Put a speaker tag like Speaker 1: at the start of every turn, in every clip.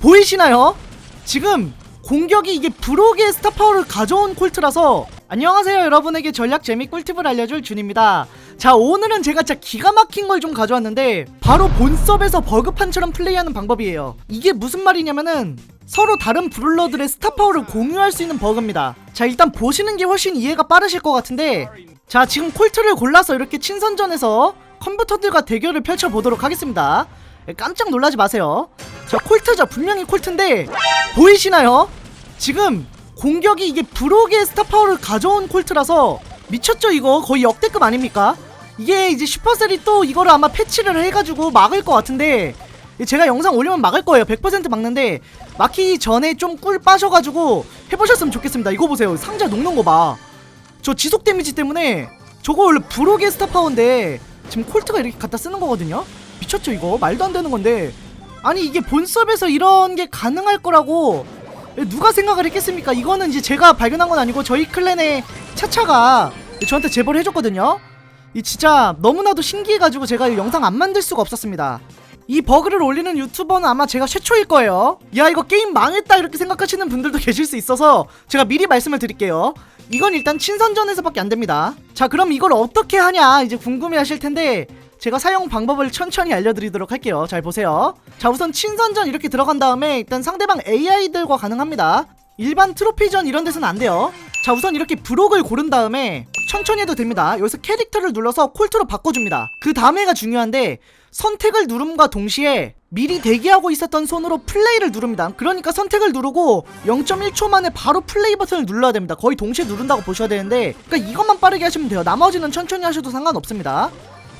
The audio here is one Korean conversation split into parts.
Speaker 1: 보이시나요? 지금 공격이 이게 브록의 스타 파워를 가져온 콜트라서 안녕하세요 여러분에게 전략 재미 꿀팁을 알려줄 준입니다. 자 오늘은 제가 진짜 기가 막힌 걸 좀 가져왔는데 바로 본섭에서 버그판처럼 플레이하는 방법이에요. 이게 무슨 말이냐면은 서로 다른 브룰러들의 스타 파워를 공유할 수 있는 버그입니다. 자 일단 보시는 게 훨씬 이해가 빠르실 것 같은데 자 지금 콜트를 골라서 이렇게 친선전에서 컴퓨터들과 대결을 펼쳐보도록 하겠습니다. 예, 깜짝 놀라지 마세요. 자 콜트죠. 분명히 콜트인데 보이시나요? 지금 공격이 이게 브록의 스타파워를 가져온 콜트라서 미쳤죠 이거? 거의 역대급 아닙니까? 이게 이제 슈퍼셀이 또 이거를 아마 패치를 해가지고 막을 것 같은데 제가 영상 올리면 막을 거예요. 100% 막는데 막히기 전에 좀 꿀 빠셔가지고 해보셨으면 좋겠습니다. 이거 보세요. 상자 녹는 거봐저 지속 데미지 때문에 저거 원래 브록의 스타파워인데 지금 콜트가 이렇게 갖다 쓰는 거거든요 미쳤죠 이거 말도 안 되는 건데 아니 이게 본섭에서 이런 게 가능할 거라고 누가 생각을 했겠습니까? 이거는 이제 제가 발견한 건 아니고 저희 클랜의 차차가 저한테 제보를 해줬거든요. 이 진짜 너무나도 신기해가지고 제가 이 영상 안 만들 수가 없었습니다. 이 버그를 올리는 유튜버는 아마 제가 최초일 거예요. 야 이거 게임 망했다 이렇게 생각하시는 분들도 계실 수 있어서 제가 미리 말씀을 드릴게요. 이건 일단 친선전에서밖에 안 됩니다. 자 그럼 이걸 어떻게 하냐 이제 궁금해 하실 텐데 제가 사용 방법을 천천히 알려드리도록 할게요. 잘 보세요. 자, 우선 친선전 이렇게 들어간 다음에 일단 상대방 AI들과 가능합니다. 일반 트로피전 이런 데서는 안 돼요. 자, 우선 이렇게 브록을 고른 다음에 천천히 해도 됩니다. 여기서 캐릭터를 눌러서 콜트로 바꿔줍니다. 그 다음에가 중요한데 선택을 누름과 동시에 미리 대기하고 있었던 손으로 플레이를 누릅니다. 그러니까 선택을 누르고 0.1초 만에 바로 플레이 버튼을 눌러야 됩니다. 거의 동시에 누른다고 보셔야 되는데 그러니까 이것만 빠르게 하시면 돼요. 나머지는 천천히 하셔도 상관없습니다.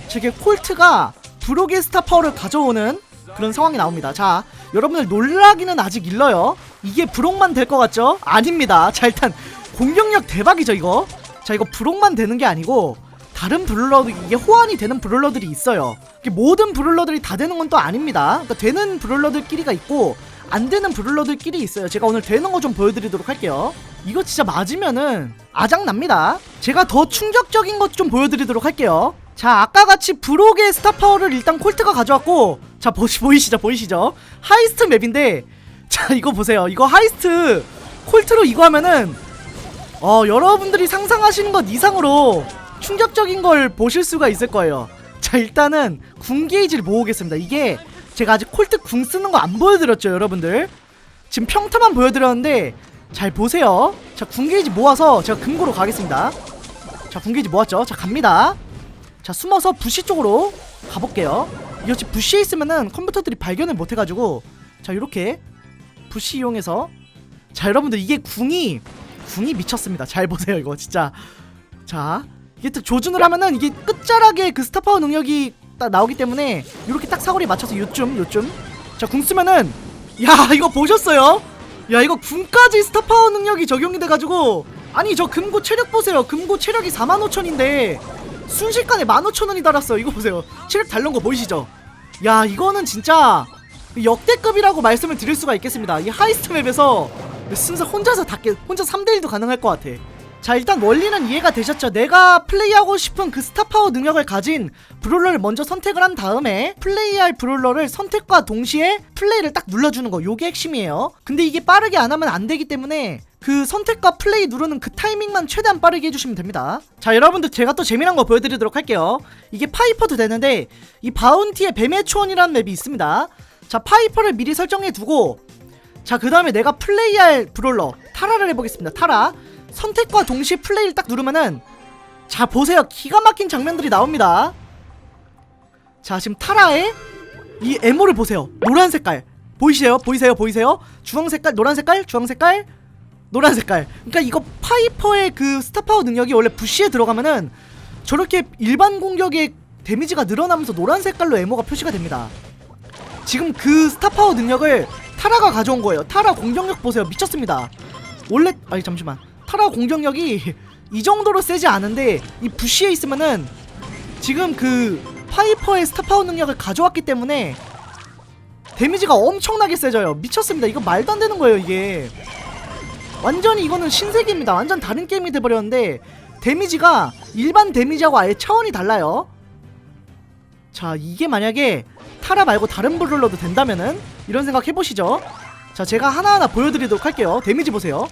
Speaker 1: 저게 콜트가 브록의 스타 파워를 가져오는 그런 상황이 나옵니다. 자, 여러분들 놀라기는 아직 일러요. 이게 브록만 될 것 같죠? 아닙니다. 자, 일단 공격력 대박이죠, 이거. 자, 이거 브록만 되는 게 아니고 다른 브룰러도 이게 호환이 되는 브룰러들이 있어요. 모든 브룰러들이 다 되는 건 또 아닙니다. 그러니까 되는 브룰러들끼리가 있고 안 되는 브룰러들끼리 있어요. 제가 오늘 되는 거 좀 보여드리도록 할게요. 이거 진짜 맞으면은 아작납니다. 제가 더 충격적인 것 좀 보여드리도록 할게요. 자, 아까 같이 브록의 스타 파워를 일단 콜트가 가져왔고, 자, 보시, 보이시죠? 보이시죠? 하이스트 맵인데, 자, 이거 보세요. 이거 하이스트 콜트로 이거 하면은, 어, 여러분들이 상상하시는 것 이상으로 충격적인 걸 보실 수가 있을 거예요. 자, 일단은 궁 게이지를 모으겠습니다. 이게 제가 아직 콜트 궁 쓰는 거 안 보여드렸죠, 여러분들? 지금 평타만 보여드렸는데, 잘 보세요. 자, 궁 게이지 모아서 제가 금고로 가겠습니다. 자, 궁 게이지 모았죠? 자, 갑니다. 자 숨어서 부시 쪽으로 가볼게요. 지금 부시에 있으면은 컴퓨터들이 발견을 못해가지고 자 이렇게 부시 이용해서. 자 여러분들 이게 궁이 궁이 미쳤습니다. 잘 보세요 이거 진짜. 자 이게 딱 조준을 하면은 이게 끝자락에 그 스타파워 능력이 딱 나오기 때문에 이렇게 딱 사거리에 맞춰서 요쯤 요쯤. 자궁 쓰면은 야 이거 보셨어요? 야 이거 궁까지 스타파워 능력이 적용이 돼가지고. 아니 저 금고 체력 보세요. 금고 체력이 45,000인데 순식간에 15,000원이 달았어요. 이거 보세요. 체력 달는 거 보이시죠? 야, 이거는 진짜 역대급이라고 말씀을 드릴 수가 있겠습니다. 이 하이스트 맵에서 순서 혼자서 다 깨, 혼자 3대1도 가능할 것 같아. 자, 일단 원리는 이해가 되셨죠? 내가 플레이하고 싶은 그 스타파워 능력을 가진 브롤러를 먼저 선택을 한 다음에 플레이할 브롤러를 선택과 동시에 플레이를 딱 눌러주는 거. 요게 핵심이에요. 근데 이게 빠르게 안 하면 안 되기 때문에 그 선택과 플레이 누르는 그 타이밍만 최대한 빠르게 해주시면 됩니다. 자, 여러분들 제가 또 재미난 거 보여드리도록 할게요. 이게 파이퍼도 되는데 이 바운티의 뱀의 초원이라는 맵이 있습니다. 자, 파이퍼를 미리 설정해 두고 자, 그 다음에 내가 플레이할 브롤러 타라를 해보겠습니다. 타라. 선택과 동시에 플레이를 딱 누르면은 자, 보세요. 기가 막힌 장면들이 나옵니다. 자, 지금 타라의 이 에모를 보세요. 노란 색깔. 보이세요? 보이세요? 보이세요? 주황 색깔, 노란 색깔, 주황 색깔, 노란 색깔. 그러니까 이거 파이퍼의 그 스타파워 능력이 원래 부시에 들어가면은 저렇게 일반 공격의 데미지가 늘어나면서 노란 색깔로 에모가 표시가 됩니다. 지금 그 스타파워 능력을 타라가 가져온 거예요. 타라 공격력 보세요. 미쳤습니다. 원래 아니 잠시만. 타라 공격력이 이 정도로 세지 않은데 이 부시에 있으면은 지금 그 파이퍼의 스타파워 능력을 가져왔기 때문에 데미지가 엄청나게 세져요. 미쳤습니다. 이거 말도 안 되는 거예요, 이게. 완전히 이거는 신세계입니다. 완전 다른 게임이 돼버렸는데 데미지가 일반 데미지하고 아예 차원이 달라요. 자 이게 만약에 타라 말고 다른 브롤러도 된다면은 이런 생각 해보시죠. 자 제가 하나하나 보여드리도록 할게요 데미지 보세요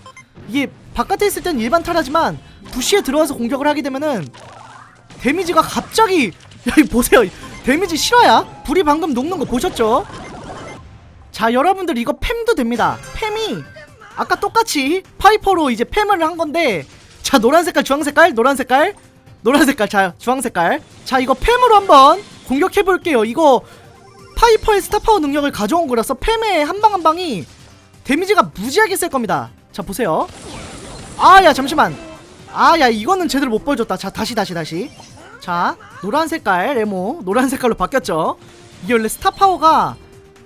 Speaker 1: 이게 바깥에 있을 땐 일반 탈하지만 부시에 들어와서 공격을 하게 되면은 데미지가 갑자기 야 이거 보세요. 데미지 실화야? 불이 방금 녹는 거 보셨죠? 자 여러분들 이거 팸도 됩니다. 팸이 아까 똑같이 파이퍼로 이제 팸을 한 건데 자 노란 색깔 주황 색깔 노란 색깔 노란 색깔 자 주황 색깔. 자 이거 팸으로 한번 공격해 볼게요. 이거 파이퍼의 스타파워 능력을 가져온 거라서 팸의 한 방 한 방이 데미지가 무지하게 셀 겁니다. 자 보세요 아 야 잠시만. 아 야 이거는 제대로 못 보여줬다. 자 다시 다시 다시. 자 노란 색깔 레모. 노란 색깔로 바뀌었죠? 이게 원래 스타 파워가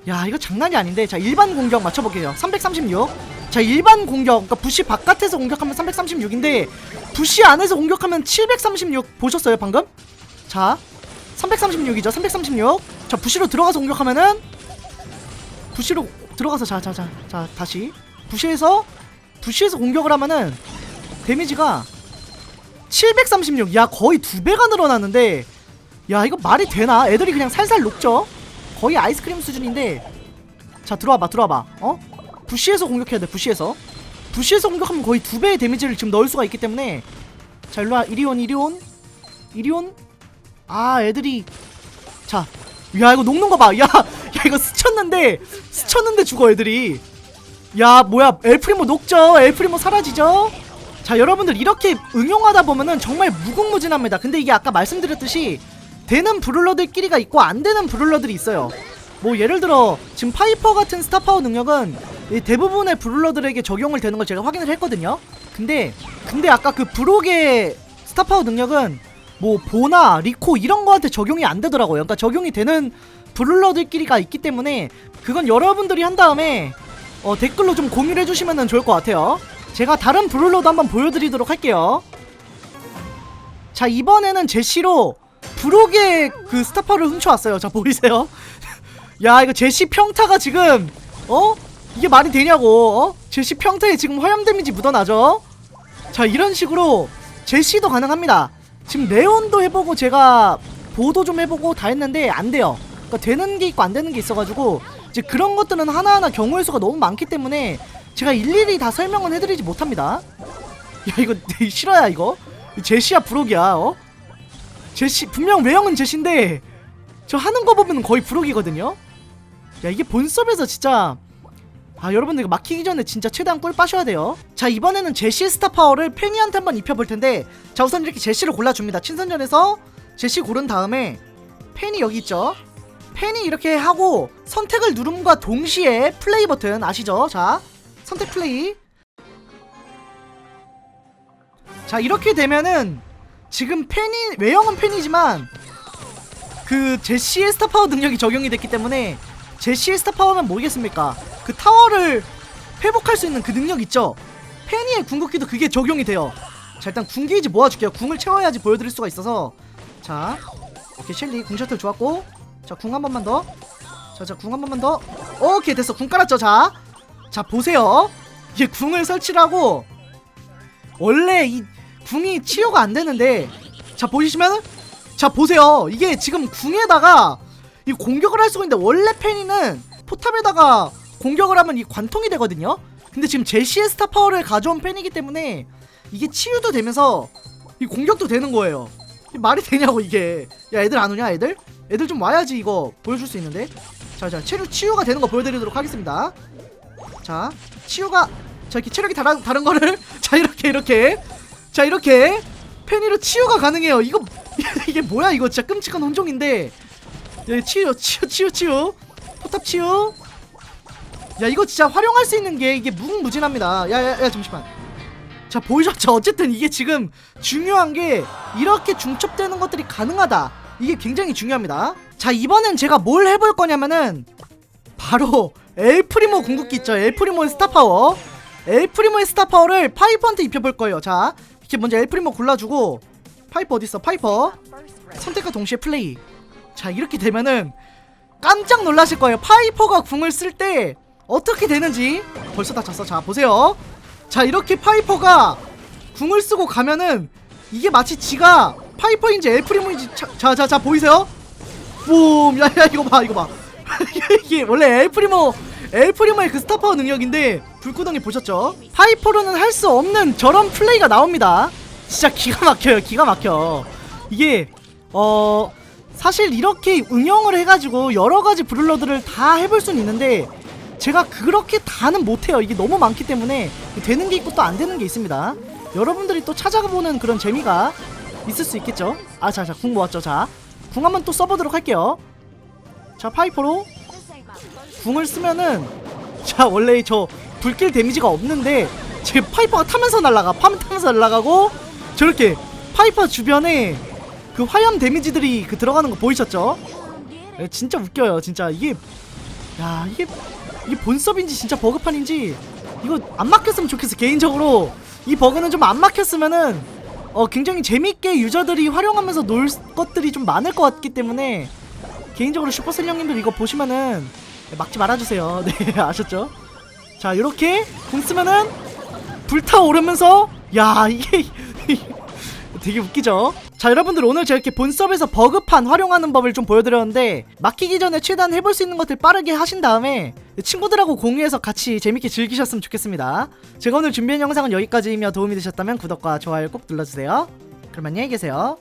Speaker 1: 야 이거 장난이 아닌데. 자 일반 공격 맞춰볼게요. 336자 일반 공격. 그러니까 부시 바깥에서 공격하면 336인데 부시 안에서 공격하면 736 보셨어요 방금? 자 336이죠? 336자 부시로 들어가서 공격하면은 부시로 들어가서 자 자 자 자 다시. 부시에서 부시에서 공격을 하면은 데미지가 736. 야 거의 두 배가 늘어났는데. 야 이거 말이 되나? 애들이 그냥 살살 녹죠? 거의 아이스크림 수준인데. 자 들어와봐 들어와봐. 어? 부시에서 공격해야 돼 부시에서. 부시에서 공격하면 거의 두 배의 데미지를 지금 넣을 수가 있기 때문에. 자 일로와. 이리온 이리온. 이리온. 아 애들이. 자 야 이거 녹는 거 봐 야 야 이거 스쳤는데. 스쳤는데 죽어 애들이 야 뭐야 엘프리모 녹죠? 엘프리모 사라지죠? 자 여러분들 이렇게 응용하다 보면은 정말 무궁무진합니다. 근데 이게 아까 말씀드렸듯이 되는 브룰러들끼리가 있고 안 되는 브룰러들이 있어요. 뭐 예를 들어 지금 파이퍼 같은 스타파워 능력은 이 대부분의 브룰러들에게 적용을 되는 걸 제가 확인을 했거든요. 근데 근데 아까 그 브록의 스타파워 능력은 뭐 보나 리코 이런 거한테 적용이 안 되더라고요. 그러니까 적용이 되는 브룰러들끼리가 있기 때문에 그건 여러분들이 한 다음에 어, 댓글로 좀 공유를 해주시면 좋을 것 같아요. 제가 다른 브룰러도 한번 보여드리도록 할게요. 자 이번에는 제시로 브록의 그 스타파를 훔쳐왔어요. 자 보이세요? 야 이거 제시 평타가 지금 어? 이게 말이 되냐고 어? 제시 평타에 지금 화염 데미지 묻어나죠? 자 이런 식으로 제시도 가능합니다. 지금 레온도 해보고 제가 보도 좀 해보고 다 했는데 안 돼요. 그러니까 되는 게 있고 안 되는 게 있어가지고 이제 그런 것들은 하나하나 경우의 수가 너무 많기 때문에 제가 일일이 다 설명은 해드리지 못합니다. 야 이거 실화야 이거? 제시야 브록이야 어? 제시 분명 외형은 제시인데 저 하는 거 보면 거의 브록이거든요. 야 이게 본섭에서 진짜 아 여러분들 이거 막히기 전에 진짜 최대한 꿀 빠셔야 돼요. 자 이번에는 제시 스타 파워를 페니한테 한번 입혀볼 텐데 자 우선 이렇게 제시를 골라줍니다. 친선전에서 제시 고른 다음에 펜이 여기 있죠. 펜이 이렇게 하고 선택을 누름과 동시에 플레이 버튼 아시죠? 자 선택 플레이 자 이렇게 되면은 지금 펜이 외형은 펜이지만 그 제시의 스타 파워 능력이 적용이 됐기 때문에 제시의 스타 파워는 뭐겠습니까? 그 타워를 회복할 수 있는 그 능력 있죠? 페니의 궁극기도 그게 적용이 돼요. 자 일단 궁 게이지 모아줄게요. 궁을 채워야지 보여드릴 수가 있어서 자 오케이 셸리 궁 셔틀 좋았고 자 궁 한 번만 더. 자 자 궁 한 번만 더. 오케이 됐어 궁 깔았죠 자. 자 보세요. 이게 궁을 설치를 하고 원래 이 궁이 치유가 안 되는데 자 보시면은 자 보세요 이게 지금 궁에다가 이 공격을 할 수가 있는데 원래 페니는 포탑에다가 공격을 하면 이 관통이 되거든요 근데 지금 제시의 스타 파워를 가져온 펜이기 때문에 이게 치유도 되면서 이 공격도 되는 거예요 말이 되냐고 이게 야 애들 안 오냐 애들? 애들 좀 와야지 이거 보여줄 수 있는데. 자자 치유, 치유가 되는 거 보여드리도록 하겠습니다. 자 치유가 자 이렇게 체력이 다른, 다른 거를. 자 이렇게 이렇게. 자 이렇게. 페니로 치유가 가능해요. 이거 이게 뭐야 이거? 진짜 끔찍한 혼종인데. 야 치유 치유 치유 치유. 포탑 치유. 야 이거 진짜 활용할 수 있는 게 이게 무궁무진합니다. 야야야 잠시만. 자 보이셨죠? 어쨌든 이게 지금 중요한 게 이렇게 중첩되는 것들이 가능하다 이게 굉장히 중요합니다. 자 이번엔 제가 뭘 해볼 거냐면은 바로 엘프리모 궁극기 있죠. 엘프리모의 스타파워. 엘프리모의 스타파워를 파이퍼한테 입혀볼 거예요. 자 이렇게 먼저 엘프리모 골라주고 파이퍼 어딨어? 파이퍼. 선택과 동시에 플레이. 자 이렇게 되면은 깜짝 놀라실 거예요. 파이퍼가 궁을 쓸 때 어떻게 되는지. 벌써 다 졌어. 자 보세요. 자 이렇게 파이퍼가 궁을 쓰고 가면은 이게 마치 지가 파이퍼인지 엘프리모인지 자자 자 보이세요? 뿜. 야야 이거 봐 이거 봐. 이게 원래 엘프리모 엘프리머의 그 스타파워 능력인데 불구덩이 보셨죠? 파이퍼로는 할 수 없는 저런 플레이가 나옵니다. 진짜 기가 막혀요 기가 막혀. 이게 어 사실 이렇게 응용을 해가지고 여러가지 브룰러들을 다 해볼 수는 있는데 제가 그렇게 다는 못해요. 이게 너무 많기 때문에 되는 게 있고 또 안 되는 게 있습니다. 여러분들이 또 찾아보는 그런 재미가 있을 수 있겠죠? 아 자자 궁 모았죠. 자궁 한번 또 써보도록 할게요. 자 파이퍼로 궁을 쓰면은 자 원래 저 불길 데미지가 없는데 제 파이퍼가 타면서 날아가 파면 타면서 날아가고 저렇게 파이퍼 주변에 그 화염 데미지들이 그 들어가는 거 보이셨죠? 예, 진짜 웃겨요 진짜. 이게 야 이게 이게 본섭인지 진짜 버그판인지 이거 안 막혔으면 좋겠어 개인적으로. 이 버그는 좀 안 막혔으면은 어 굉장히 재밌게 유저들이 활용하면서 놀 것들이 좀 많을 것 같기 때문에 개인적으로 슈퍼셀 형님들 이거 보시면은 막지 말아주세요 네 아셨죠? 자 이렇게 궁 쓰면은 불타오르면서 야 이게 되게 웃기죠? 자 여러분들 오늘 제가 이렇게 본섭에서 버그판 활용하는 법을 좀 보여드렸는데 막히기 전에 최대한 해볼 수 있는 것들 빠르게 하신 다음에 친구들하고 공유해서 같이 재밌게 즐기셨으면 좋겠습니다. 제가 오늘 준비한 영상은 여기까지이며 도움이 되셨다면 구독과 좋아요 꼭 눌러주세요. 그럼 안녕히 계세요